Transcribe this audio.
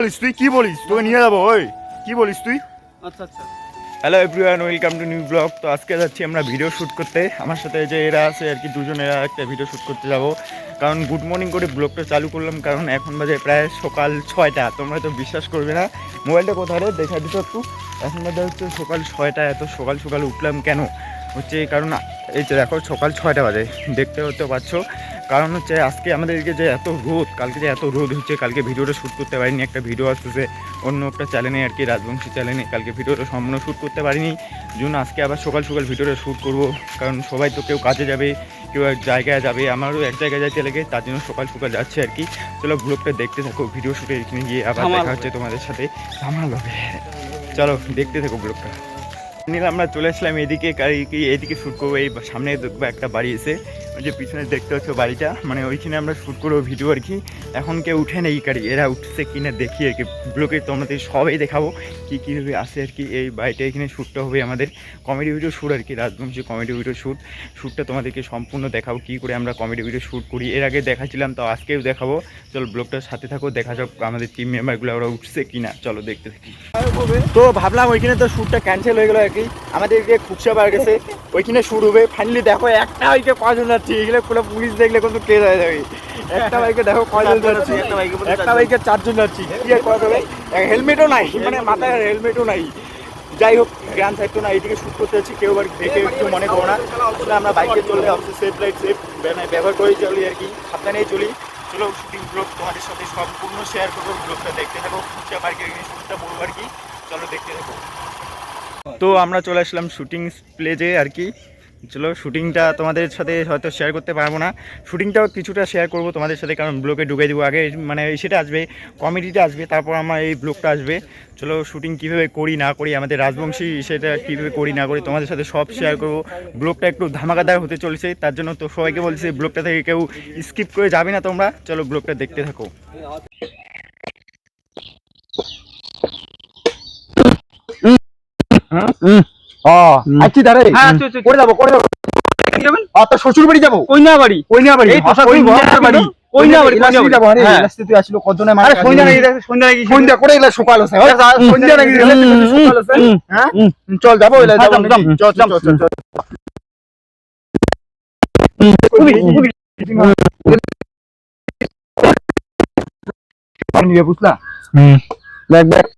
বলিস তুই? কি বলিস? তোকে নিয়ে যাব ওই। কি বলিস তুই? আচ্ছা আচ্ছা। Hello everyone welcome to new blog তো আজকে যাচ্ছি আমরা ভিডিও শ্যুট করতে। আমার সাথে যে এরা আছে আর কি দুজন এরা একটা ভিডিও শ্যুট করতে যাব। কারণ গুড মর্নিং করে ব্লগটা চালু করলাম কারণ এখন বাজে প্রায় সকাল ছয়টা। তোমরা তো বিশ্বাস করবে না। মোবাইলটা কোথায় রে? দেখা দিত একটু। এখন বাজে হচ্ছে সকাল ছয়টা। এত সকাল সকাল উঠলাম কেন? হচ্ছে কারণ এই যে দেখো সকাল ছয়টা বাজে। দেখতে হতে পারছ কারণ হচ্ছে আজকে আমাদেরকে যে এত রোদ কালকে যে এত রোদ হচ্ছে কালকে ভিডিওটা শ্যুট করতে পারিনি একটা ভিডিও আসতেছে অন্য একটা চ্যানেলে আর কি রাজবংশী চ্যানেলে কালকে ভিডিওটা সম্পূর্ণ শ্যুট করতে পারিনি। জন্য আজকে আবার সকাল সকাল ভিডিওটা শ্যুট করব কারণ সবাই তো কেউ কাজে যাবে কেউ এক জায়গায় যাবে আমারও এক জায়গায় যাইতে লেগে তার জন্য সকাল সকাল যাচ্ছে আর কি। চলো ব্লগটা দেখতে থাকো ভিডিও শ্যুটে এখানে গিয়ে আবার দেখা হচ্ছে তোমাদের সাথে। আমার হবে। চলো দেখতে থাকো ব্লগটা নিলে আমরা চলে আসলাম এদিকে এদিকে শ্যুট করব এই সামনে একটা বাড়ি এসে। ওই যে পিছনে দেখতে হচ্ছে বাড়িটা মানে ওইখানে আমরা শ্যুট করব ভিডিও আর কি। এখন কেউ উঠে নেই গাড়ি, এরা উঠছে কিনা দেখি আর কি। ব্লগে তোমাদের সবাই দেখাবো কী কীভাবে আসে আর কি এই বাড়িটা, এখানে শ্যুটটা হবে আমাদের কমেডি ভিডিও শ্যুট আর কি, রাজবংশী কমেডি ভিডিও শ্যুট শ্যুটটা তোমাদেরকে সম্পূর্ণ দেখাবো কী করে আমরা কমেডি ভিডিও শ্যুট করি। এর আগে দেখাচ্ছিলাম তো আজকেও দেখাবো। চলো ব্লগটার সাথে থাকো, দেখা যাক আমাদের টিম মেম্বারগুলো ওরা উঠছে কিনা চলো দেখতে থাকি। তো ভাবলাম ওইখানে তো শ্যুটটা ক্যান্সেল হয়ে গেলো আর কি। আমাদেরকে খুবসা বার গেছে, ওইখানে শুরু হবে। ফাইনালি দেখো একটা বাইকে কজন এগুলো পুরো পুলিশ দেখলে কিন্তু কেস হয়ে যাবে। একটা বাইকে দেখো কজন যাচ্ছে? একটা বাইকে চারজন। যাচ্ছি। কি আর করা যাবে? হেলমেটও নাই মানে মাথায় হেলমেটও নাই। যাই হোক গ্রাম সাইড না এইদিকে শুট করতে যাচ্ছি কেউ আর দেখে একটু মনে করো না। আসলে আমরা বাইকে চলে অবশ্যই সেফ লাইট সেফ ব্যবহার করেই চলি আর কি। সাবধানেই চলি। চলো শুটিং ব্লগ তোমাদের সাথে সম্পূর্ণ শেয়ার করব। ব্লগটা দেখতে থাকো খুচরা পার্কের শুটটা বলব আর কি। চলো দেখতে থাকো। তো আমরা চলে আসলাম শুটিং প্লেজে আর কি। চলো শুটিংটা তোমাদের সাথে হয়তো শেয়ার করতে পারব না। শুটিংটাও কিছুটা শেয়ার করব তোমাদের সাথে, কারণ ব্লগে ঢুকে দেবো আগে। মানে সেটা আসবে কমেডিটা আসবে, তারপর আমার এই ব্লগটা আসবে। চলো শুটিং কীভাবে করি, না করি, আমাদের রাজবংশী সেটা কীভাবে করি, না করি, তোমাদের সাথে সব শেয়ার করব। ব্লগটা একটু ধামাকাদার হতে চলেছে, তার জন্য তো সবাইকে বলছি ব্লগটা থেকে কেউ স্কিপ করে যাবে না তোমরা। চলো ব্লগটা দেখতে থাকো। ও আচ্ছা হ্যাঁ চল করে যাব করে যাব। শ্বশুর বাড়ি যাব? কইনা বাড়ি? কইনা বাড়ি। এই তো সব কইনা কইনা বাড়ি। কইনা বাড়ি, কইনা বাড়ি। হ্যাঁ। তুই আসলো কতজনে মার আরে সন্ধ্যা নাকি সন্ধ্যা নাকি সন্ধ্যা করে এলা সকাল আছে সন্ধ্যা নাকি সকাল আছে? হ্যাঁ? চল যাব এলা হ্যাঁ, যাব চল চল চল চল বুঝলা দেখ দেখ।